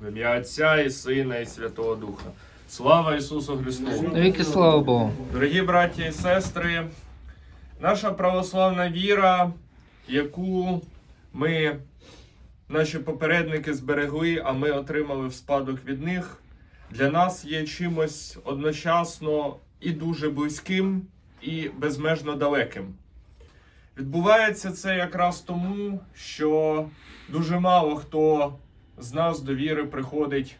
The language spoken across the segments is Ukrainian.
В ім'я Отця і Сина, і Святого Духа. Слава Ісусу Христу! Віки слава Богу. Дорогі браті і сестри, наша православна віра, яку ми, наші попередники зберегли, а ми отримали в спадок від них, для нас є чимось одночасно і дуже близьким, і безмежно далеким. Відбувається це якраз тому, що дуже мало хто з нас до віри приходить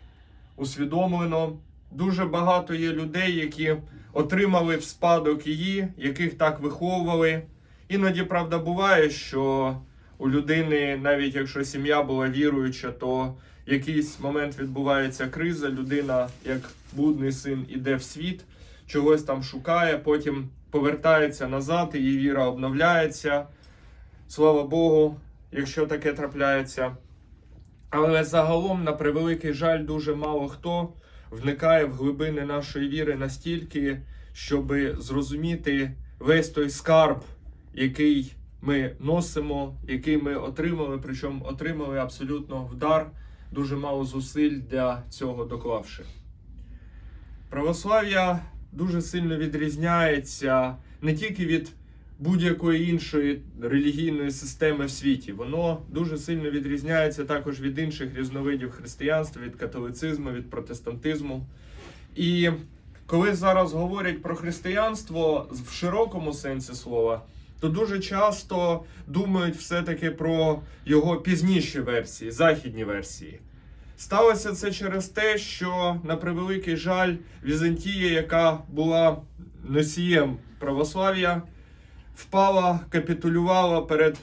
усвідомлено. Дуже багато є людей, які отримали в спадок її, яких так виховували. Іноді, правда, буває, що у людини, навіть якщо сім'я була віруюча, то в якийсь момент відбувається криза. Людина, як блудний син, іде в світ, чогось там шукає, потім повертається назад, її віра обновляється. Слава Богу, якщо таке трапляється. Але загалом, на превеликий жаль, дуже мало хто вникає в глибини нашої віри настільки, щоб зрозуміти весь той скарб, який ми носимо, який ми отримали, причому отримали абсолютно в дар, дуже мало зусиль для цього доклавши. Православ'я дуже сильно відрізняється не тільки від будь-якої іншої релігійної системи в світі. Воно дуже сильно відрізняється також від інших різновидів християнства, від католицизму, від протестантизму. І коли зараз говорять про християнство в широкому сенсі слова, то дуже часто думають все-таки про його пізніші версії, західні версії. Сталося це через те, що на превеликий жаль, Візантія, яка була носієм православ'я, впала, капітулювала перед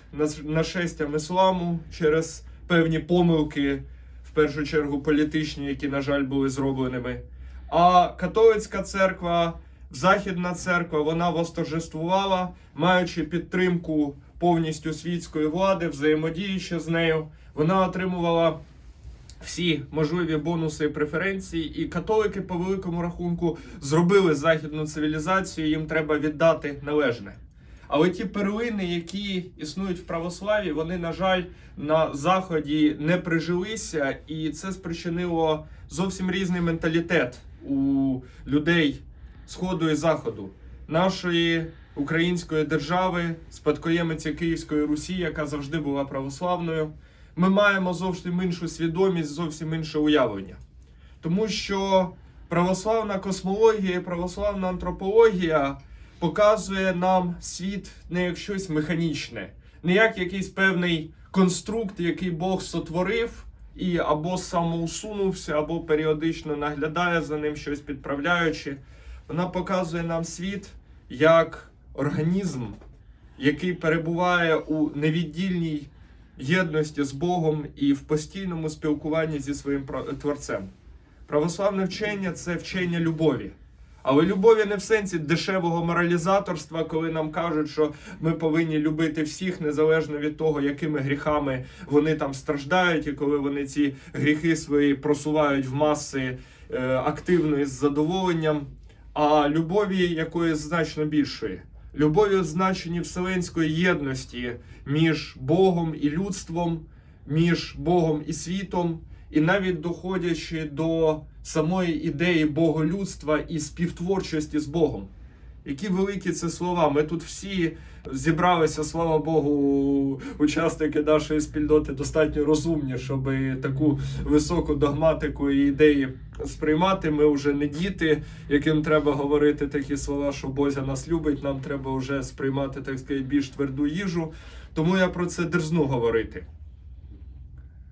нашестям ісламу через певні помилки, в першу чергу політичні, які, на жаль, були зробленими. А католицька церква, Західна церква, вона восторжествувала, маючи підтримку повністю світської влади, взаємодіючи з нею, вона отримувала всі можливі бонуси і преференції, і католики по великому рахунку зробили західну цивілізацію, їм треба віддати належне. Але ті перлини, які існують в православі, вони, на жаль, на заході не прижилися, і це спричинило зовсім різний менталітет у людей сходу і заходу нашої української держави, спадкоємиці Київської Русі, яка завжди була православною. Ми маємо зовсім іншу свідомість, зовсім інше уявлення. Тому що православна космологія, православна антропологія показує нам світ не як щось механічне, не як якийсь певний конструкт, який Бог сотворив і або самоусунувся, або періодично наглядає за ним щось підправляючи. Вона показує нам світ як організм, який перебуває у невіддільній єдності з Богом і в постійному спілкуванні зі своїм творцем. Православне вчення це вчення любові. Але любові не в сенсі дешевого моралізаторства, коли нам кажуть, що ми повинні любити всіх незалежно від того, якими гріхами вони там страждають, і коли вони ці гріхи свої просувають в маси е, активно і з задоволенням. А любові якоїсь значно більшої. Любові в значенні вселенської єдності між Богом і людством, між Богом і світом, і навіть доходячи до самої ідеї боголюдства і співтворчості з Богом. Які великі це слова. Ми тут всі зібралися, слава Богу, учасники нашої спільноти достатньо розумні, щоб таку високу догматику і ідеї сприймати. Ми вже не діти, яким треба говорити такі слова, що Бозя нас любить. Нам треба вже сприймати так сказати, більш тверду їжу. Тому я про це дерзну говорити.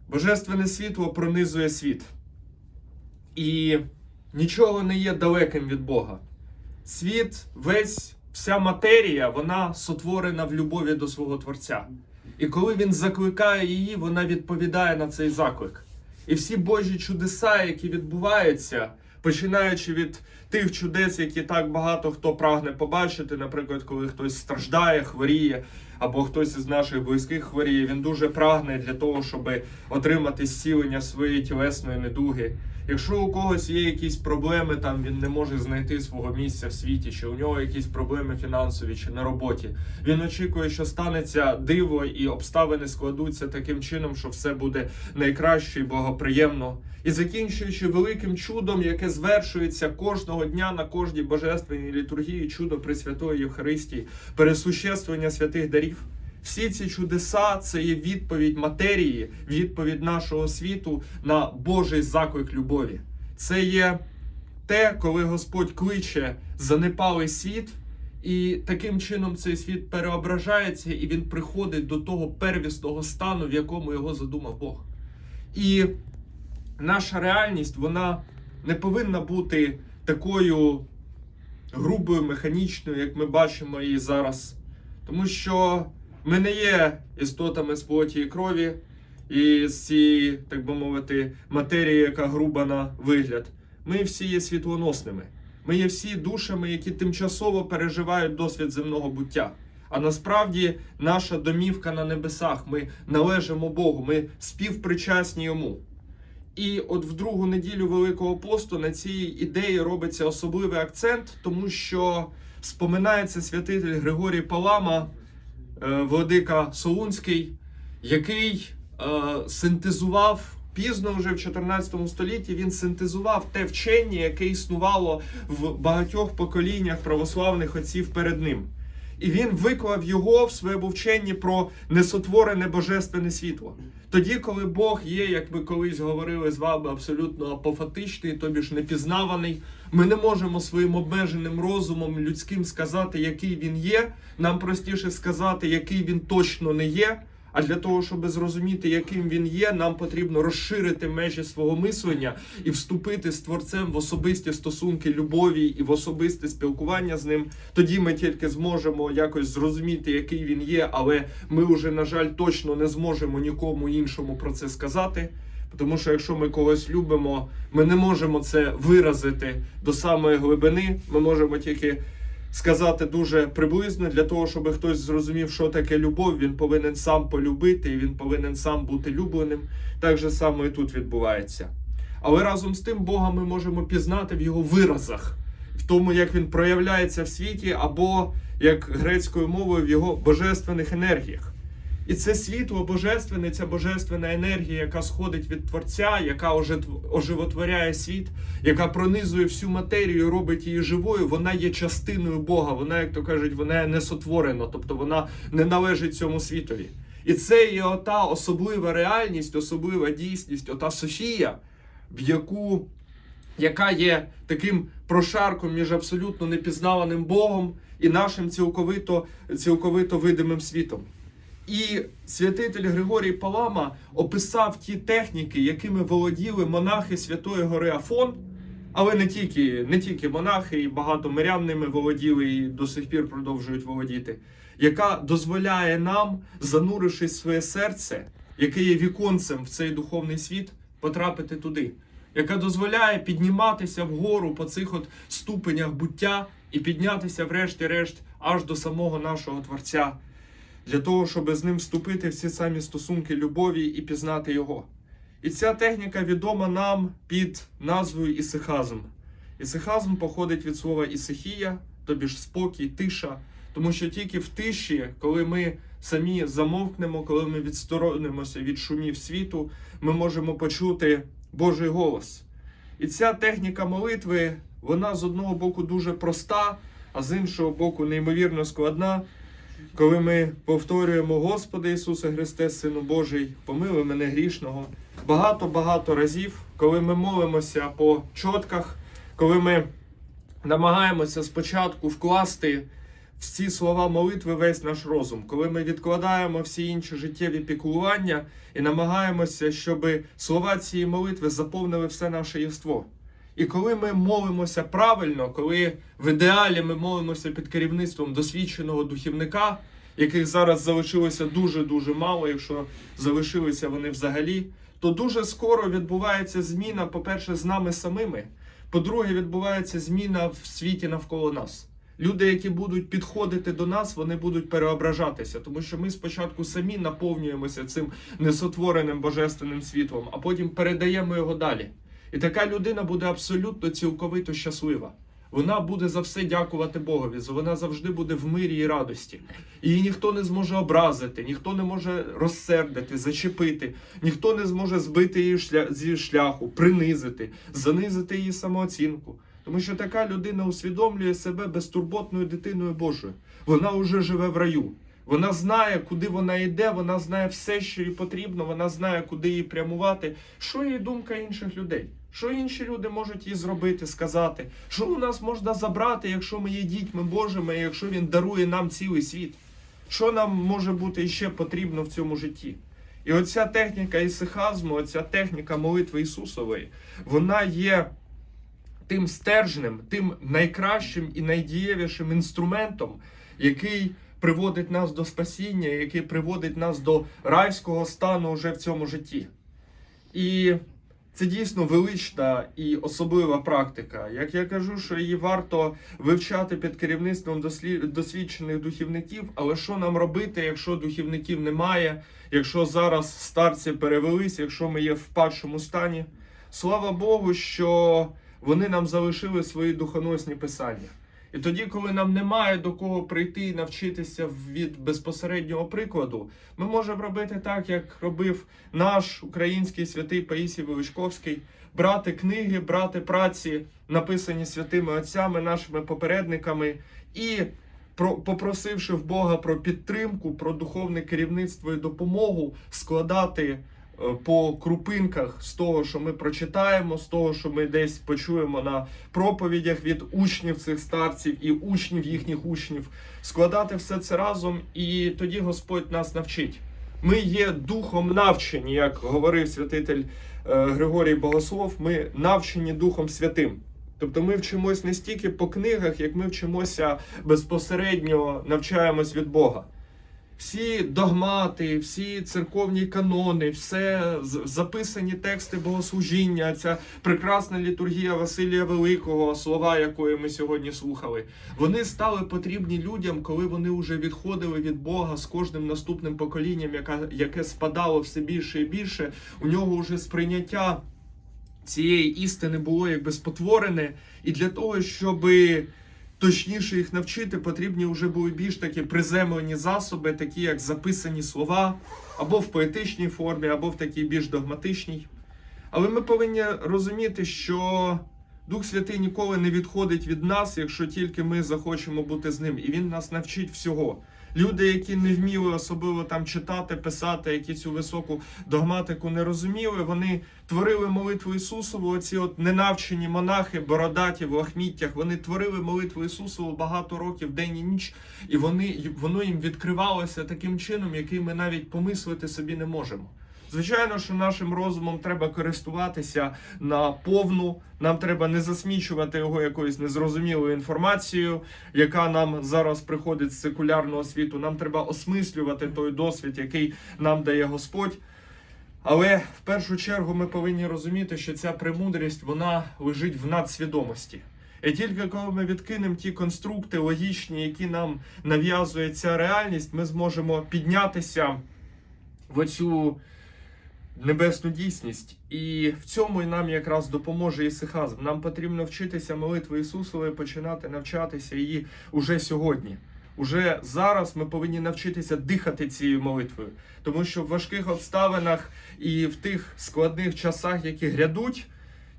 Божественне світло пронизує світ. І нічого не є далеким від Бога. Світ, весь, вся матерія, вона сотворена в любові до свого Творця. І коли він закликає її, вона відповідає на цей заклик. І всі Божі чудеса, які відбуваються, починаючи від тих чудес, які так багато хто прагне побачити, наприклад, коли хтось страждає, хворіє, або хтось із наших близьких хворіє, він дуже прагне для того, щоб отримати зцілення своєї тілесної недуги. Якщо у когось є якісь проблеми, там він не може знайти свого місця в світі, чи у нього якісь проблеми фінансові чи на роботі, він очікує, що станеться диво і обставини складуться таким чином, що все буде найкраще і благоприємно. І закінчуючи великим чудом, яке звершується кожного дня на кожній божественній літургії, чудо Пресвятої Євхаристії, пересуществування святих дарів. Всі ці чудеса це є відповідь матерії, відповідь нашого світу на Божий заклик любові. Це є те, коли Господь кличе занепалий світ, і таким чином цей світ переображається, і він приходить до того первісного стану, в якому його задумав Бог. І наша реальність вона не повинна бути такою грубою, механічною, як ми бачимо її зараз. Тому що ми не є істотами з плоті і крові, і з цієї, так би мовити, матерії, яка груба на вигляд. Ми всі є світлоносними. Ми є всі душами, які тимчасово переживають досвід земного буття. А насправді наша домівка на небесах. Ми належимо Богу, ми співпричасні йому. І от в другу неділю Великого посту на цій ідеї робиться особливий акцент, тому що споминається святитель Григорій Палама, владика Солунський, який е, синтезував пізно вже в 14 столітті. Він синтезував те вчення, яке існувало в багатьох поколіннях православних отців перед ним. І він виклав його в своєму вченні про несотворене божественне світло. Тоді, коли Бог є, як ми колись говорили з вами, абсолютно апофатичний, тобі ж непізнаваний, ми не можемо своїм обмеженим розумом людським сказати, який він є. Нам простіше сказати, який він точно не є. А для того, щоб зрозуміти, яким він є, нам потрібно розширити межі свого мислення і вступити з творцем в особисті стосунки любові і в особисте спілкування з ним. Тоді ми тільки зможемо якось зрозуміти, який він є, але ми вже, на жаль, точно не зможемо нікому іншому про це сказати. Тому що якщо ми когось любимо, ми не можемо це виразити до самої глибини. Ми можемо тільки сказати дуже приблизно для того, щоб хтось зрозумів, що таке любов, він повинен сам полюбити, і він повинен сам бути любленим. Так же само і тут відбувається. Але разом з тим Бога ми можемо пізнати в його виразах, в тому, як він проявляється в світі, або як грецькою мовою в його божественних енергіях. І це світло божественне, ця божественна енергія, яка сходить від Творця, яка оживотворяє світ, яка пронизує всю матерію, робить її живою, вона є частиною Бога. Вона, як то кажуть, вона не сотворена, тобто вона не належить цьому світові. І це є ота особлива реальність, особлива дійсність, ота Софія, в яку яка є таким прошарком між абсолютно непізнаваним Богом і нашим цілковито, цілковито видимим світом. І святитель Григорій Палама описав ті техніки, якими володіли монахи Святої Гори Афон, але не тільки, не тільки монахи, і багато мирян ними володіли і до сих пір продовжують володіти, яка дозволяє нам, занурившись своє серце, яке є віконцем в цей духовний світ, потрапити туди, яка дозволяє підніматися вгору по цих от ступенях буття і піднятися, врешті-решт, аж до самого нашого Творця для того, щоб з ним вступити в ці самі стосунки любові і пізнати його. І ця техніка відома нам під назвою ісихазм. Ісихазм походить від слова ісихія, тобі ж спокій, тиша. Тому що тільки в тиші, коли ми самі замовкнемо, коли ми відсторонимося від шумів світу, ми можемо почути Божий голос. І ця техніка молитви, вона з одного боку дуже проста, а з іншого боку, неймовірно складна. Коли ми повторюємо Господи Ісусе Христе, Сину Божий, помилуй мене грішного. Багато-багато разів, коли ми молимося по чотках, коли ми намагаємося спочатку вкласти в ці слова молитви весь наш розум, коли ми відкладаємо всі інші життєві піклування і намагаємося, щоб слова цієї молитви заповнили все наше єство. І коли ми молимося правильно, коли в ідеалі ми молимося під керівництвом досвідченого духівника, яких зараз залишилося дуже-дуже мало, якщо залишилися вони взагалі, то дуже скоро відбувається зміна, по-перше, з нами самими. По-друге, відбувається зміна в світі навколо нас. Люди, які будуть підходити до нас, вони будуть переображатися, тому що ми спочатку самі наповнюємося цим несотвореним божественним світлом, а потім передаємо його далі. І така людина буде абсолютно цілковито щаслива. Вона буде за все дякувати Богові. Вона завжди буде в мирі і радості. Її ніхто не зможе образити, ніхто не може розсердити, зачепити, ніхто не зможе збити її шля... зі шляху, принизити, занизити її самооцінку. Тому що така людина усвідомлює себе безтурботною дитиною Божою. Вона вже живе в раю. Вона знає, куди вона йде, вона знає все, що їй потрібно, вона знає, куди їй прямувати. Що її думка інших людей? Що інші люди можуть їй зробити, сказати? Що у нас можна забрати, якщо ми є дітьми Божими, якщо він дарує нам цілий світ? Що нам може бути ще потрібно в цьому житті? І оця техніка ісихазму, оця техніка молитви Ісусової, вона є тим стержнем, тим найкращим і найдієвішим інструментом, який приводить нас до спасіння, який приводить нас до райського стану вже в цьому житті. І це дійсно велична і особлива практика. Як я кажу, що її варто вивчати під керівництвом досвідчених духівників, але що нам робити, якщо духівників немає, якщо зараз старці перевелись, якщо ми є в падшому стані? Слава Богу, що вони нам залишили свої духоносні писання. І тоді, коли нам немає до кого прийти і навчитися від безпосереднього прикладу, ми можемо робити так, як робив наш український святий Паїсій Величковський, брати книги, брати праці, написані святими отцями, нашими попередниками, і попросивши в Бога про підтримку, про духовне керівництво і допомогу, складати по крупинках з того, що ми прочитаємо, з того, що ми десь почуємо на проповідях від учнів цих старців і учнів їхніх учнів, складати все це разом, і тоді Господь нас навчить. Ми є духом навчені, як говорив святитель е, Григорій Богослов. Ми навчені Духом Святим. Тобто ми вчимось не стільки по книгах, як ми вчимося безпосередньо навчаємось від Бога. Всі догмати, всі церковні канони, все записані тексти богослужіння, ця прекрасна літургія Василія Великого, слова якої ми сьогодні слухали, вони стали потрібні людям, коли вони вже відходили від Бога з кожним наступним поколінням, яке спадало все більше і більше. У нього вже сприйняття цієї істини було якби спотворене, і для того, щоби точніше їх навчити, потрібні вже були більш такі приземлені засоби, такі як записані слова, або в поетичній формі, або в такій більш догматичній. Але ми повинні розуміти, що Дух Святий ніколи не відходить від нас, якщо тільки ми захочемо бути з ним, і він нас навчить всього. Люди, які не вміли особливо там читати, писати, які цю високу догматику не розуміли, вони творили молитву Ісусову. Оці от ненавчені монахи, бородаті в лахміттях, вони творили молитву Ісусову багато років, день і ніч, і вони, воно їм відкривалося таким чином, який ми навіть помислити собі не можемо. Звичайно, що нашим розумом треба користуватися на повну. Нам треба не засмічувати його якоюсь незрозумілою інформацією, яка нам зараз приходить з секулярного світу. Нам треба осмислювати той досвід, який нам дає Господь. Але в першу чергу ми повинні розуміти, що ця премудрість вона лежить в надсвідомості. І тільки коли ми відкинемо ті конструкти логічні, які нам нав'язує ця реальність, ми зможемо піднятися в оцю небесну дійсність. І в цьому нам якраз допоможе ісихазм. Нам потрібно вчитися молитви Ісусової, починати навчатися її уже сьогодні. Уже зараз ми повинні навчитися дихати цією молитвою, тому що в важких обставинах і в тих складних часах, які грядуть,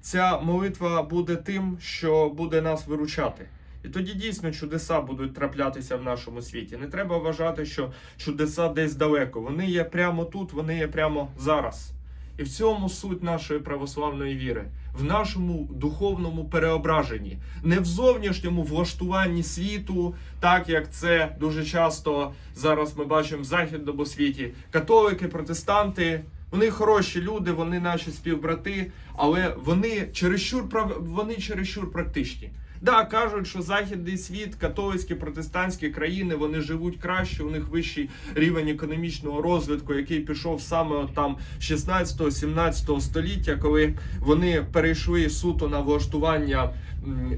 ця молитва буде тим, що буде нас виручати. І тоді дійсно чудеса будуть траплятися в нашому світі. Не треба вважати, що чудеса десь далеко. Вони є прямо тут, вони є прямо зараз. І в цьому суть нашої православної віри, в нашому духовному переображенні, не в зовнішньому влаштуванні світу, так як це дуже часто зараз ми бачимо в західному світі. Католики, протестанти, вони хороші люди, вони наші співбрати, але вони чересчур вони чересчур практичні. Да, кажуть, що західний світ, католицькі протестантські країни, вони живуть краще. У них вищий рівень економічного розвитку, який пішов саме там 16-17 століття, коли вони перейшли суто на влаштування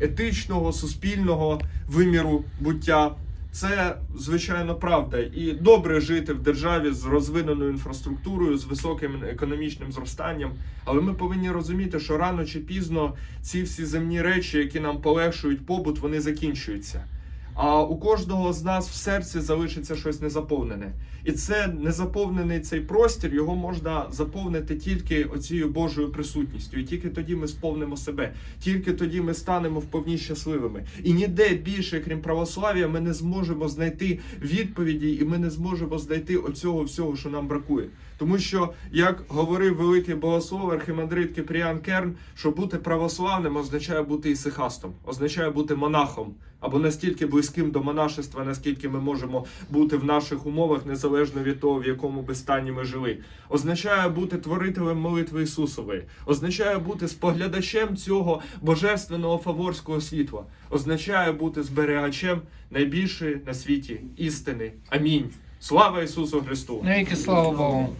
етичного, суспільного виміру буття. Це звичайно правда, і добре жити в державі з розвиненою інфраструктурою, з високим економічним зростанням. Але ми повинні розуміти, що рано чи пізно ці всі земні речі, які нам полегшують побут, вони закінчуються. А у кожного з нас в серці залишиться щось незаповнене. І це незаповнений цей простір, його можна заповнити тільки оцією Божою присутністю. І тільки тоді ми сповнимо себе, тільки тоді ми станемо вповні щасливими. І ніде більше, крім православ'я, ми не зможемо знайти відповіді, і ми не зможемо знайти оцього всього, що нам бракує. Тому що, як говорив великий богослов архімандрит Кипріан Керн, що бути православним означає бути ісихастом, означає бути монахом або настільки близьким до монашества, наскільки ми можемо бути в наших умовах, незалежно від того, в якому би стані ми жили. Означає бути творителем молитви Ісусової, означає бути споглядачем цього божественного фаворського світла, означає бути зберігачем найбільшої на світі істини. Амінь. Слава Ісусу Христу! Навіки слава Богу.